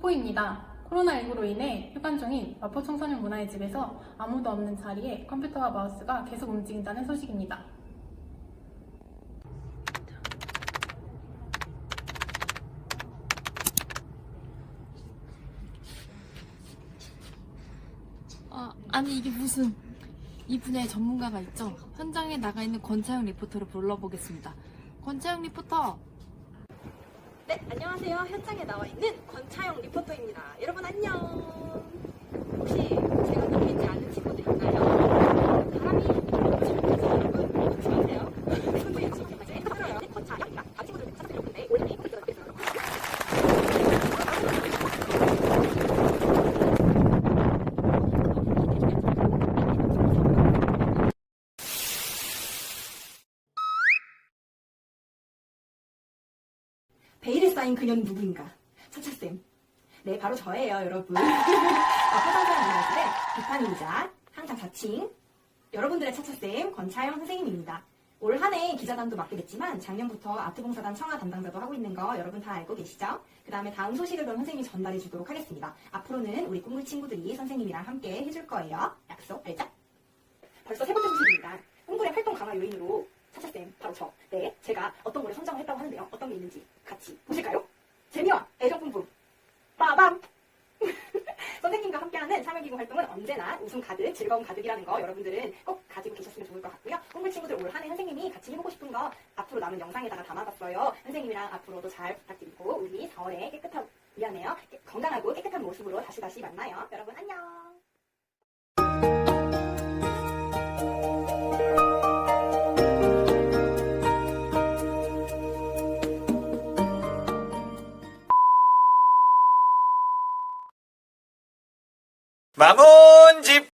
후보입니다. 코로나19로 인해 휴관 중인 마포 청소년 문화의 집에서 아무도 없는 자리에 컴퓨터와 마우스가 계속 움직인다는 소식입니다. 아, 아니 이게 무슨 이 분야의 전문가가 있죠? 현장에 나가 있는 권차영 리포터를 불러보겠습니다. 권차영 리포터. 네, 안녕하세요. 현장에 나와 있는 권차영 리포터입니다. 여러분 안녕. 혹시 제가 누구 있지 않은 친구들 있나요? 바람이 엄청 여러분 웃지 마세요. 손도 이렇게 이제 힘들어요. 권차영입니다. 다른 친구들 찾아뵈려고 했는데 오랜만에 이렇게 들어요. 베일에 쌓인 그녀는 누구인가? 차차쌤. 네, 바로 저예요, 여러분. 화장실 문화실의 비판이자 항상 자칭 여러분들의 차차쌤 권차영 선생님입니다. 올 한 해 기자단도 맡게 됐지만 작년부터 아트봉사단 청아 담당자도 하고 있는 거 여러분 다 알고 계시죠? 그 다음에 다음 소식을 그럼 선생님이 전달해 주도록 하겠습니다. 앞으로는 우리 꿈꿀 친구들이 선생님이랑 함께 해줄 거예요. 약속, 알죠? 벌써 세 번째 소식입니다. 꿈꿀의 활동 강화 요인으로 바로 저. 네, 제가 어떤 거를 선정을 했다고 하는데요. 어떤 게 있는지 같이 보실까요? 재미와 애정 뿜뿜. 빠밤! 선생님과 함께하는 참여기구 활동은 언제나 웃음 가득, 즐거움 가득이라는 거 여러분들은 꼭 가지고 계셨으면 좋을 것 같고요. 꿈꿀 친구들 올 한해 선생님이 같이 해보고 싶은 거 앞으로 남은 영상에다가 담아봤어요. 선생님이랑 앞으로도 잘 부탁드리고 우리 4월에 깨끗하고 미안해요. 깨- 건강하고 깨끗한 모습으로 다시 다시 만나요. 여러분 안녕. 마몬 집